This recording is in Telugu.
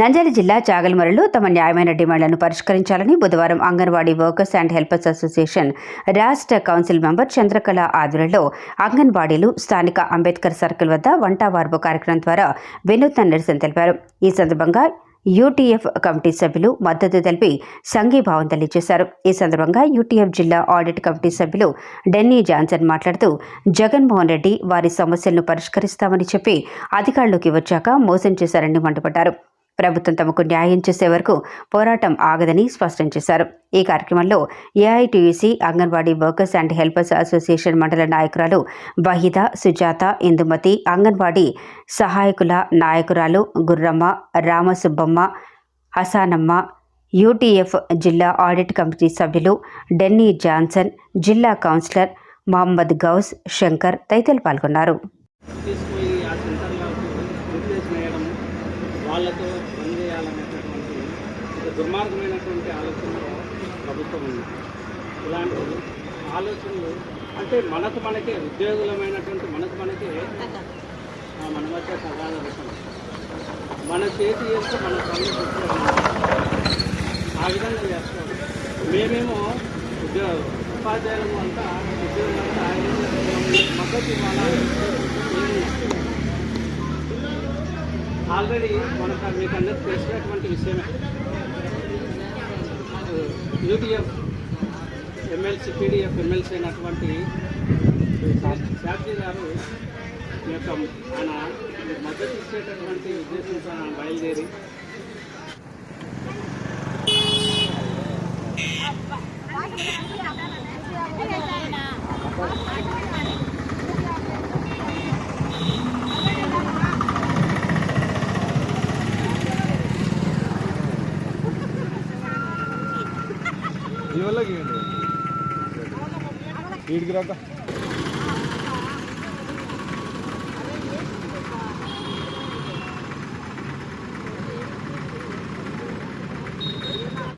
నంద్యాల జిల్లా చాగల్మరలో తమ న్యాయమైన డిమాండ్లను పరిష్కరించాలని బుధవారం Anganwadi workers and helpers association రాష్ట్ర కౌన్సిల్ మెంబర్ చంద్రకళ ఆధ్వర్యంలో అంగన్వాడీలు స్థానిక అంబేద్కర్ సర్కిల్ వద్ద వంట వార్పు కార్యక్రమం ద్వారా వినూత్న నిరసన తెలిపారు. ఈ సందర్భంగా యూటీఎఫ్ కమిటీ సభ్యులు మద్దతు తెలిపి సంఘీభావం తెలియజేశారు. ఈ సందర్భంగా యూటీఎఫ్ జిల్లా ఆడిట్ కమిటీ సభ్యులు డెన్నీ జాన్సన్ మాట్లాడుతూ జగన్మోహన్ రెడ్డి వారి సమస్యలను పరిష్కరిస్తామని చెప్పి అధికారంలోకి వచ్చాక మోసం చేశారని మండిపడ్డారు. ప్రభుత్వం తమకు న్యాయం చేసే వరకు పోరాటం ఆగదని స్పష్టం చేశారు. ఈ కార్యక్రమంలో AITUC Anganwadi workers and helpers association మండల నాయకురాలు వహీద సుజాత ఇందుమతి అంగన్వాడీ సహాయకుల నాయకురాలు గుర్రమ్మ రామసుబ్బమ్మ హసానమ్మ యూటీఎఫ్ జిల్లా ఆడిట్ కమిటీ సభ్యులు డెన్నీ జాన్సన్ జిల్లా కౌన్సిలర్ మహమ్మద్ గౌస్ శంకర్ తదితరులు పాల్గొన్నారు. వాళ్ళతో పని చేయాలనేటటువంటి ఒక దుర్మార్గమైనటువంటి ఆలోచనలో ప్రభుత్వం ఉంది. ఇలాంటి ఆలోచనలు అంటే మనకు మనకే ఉద్యోగులమైనటువంటి మనకు మనకే మన మధ్య సగాల విషయం. మన చేతి చేస్తే మన పనులు ఆ విధంగా చేస్తారు. మేమేమో ఉద్యోగ ఉపాధ్యాయులము అంతా ఉద్యోగులంతా మద్దతు ఇవ్వాలని ఆల్రెడీ మనకు మీకు అందరికి తెలిసినటువంటి విషయమే యూటీఎఫ్ ఎమ్మెల్సీ పీడిఎఫ్ ఎమ్మెల్సీ అయినటువంటి శాస్త్రి గారు ఈ యొక్క ఆయన మద్దతు ఇచ్చేటటువంటి ఉద్దేశంతో ఆయన బయలుదేరి Thank you. గీయండి వీడికి రాక.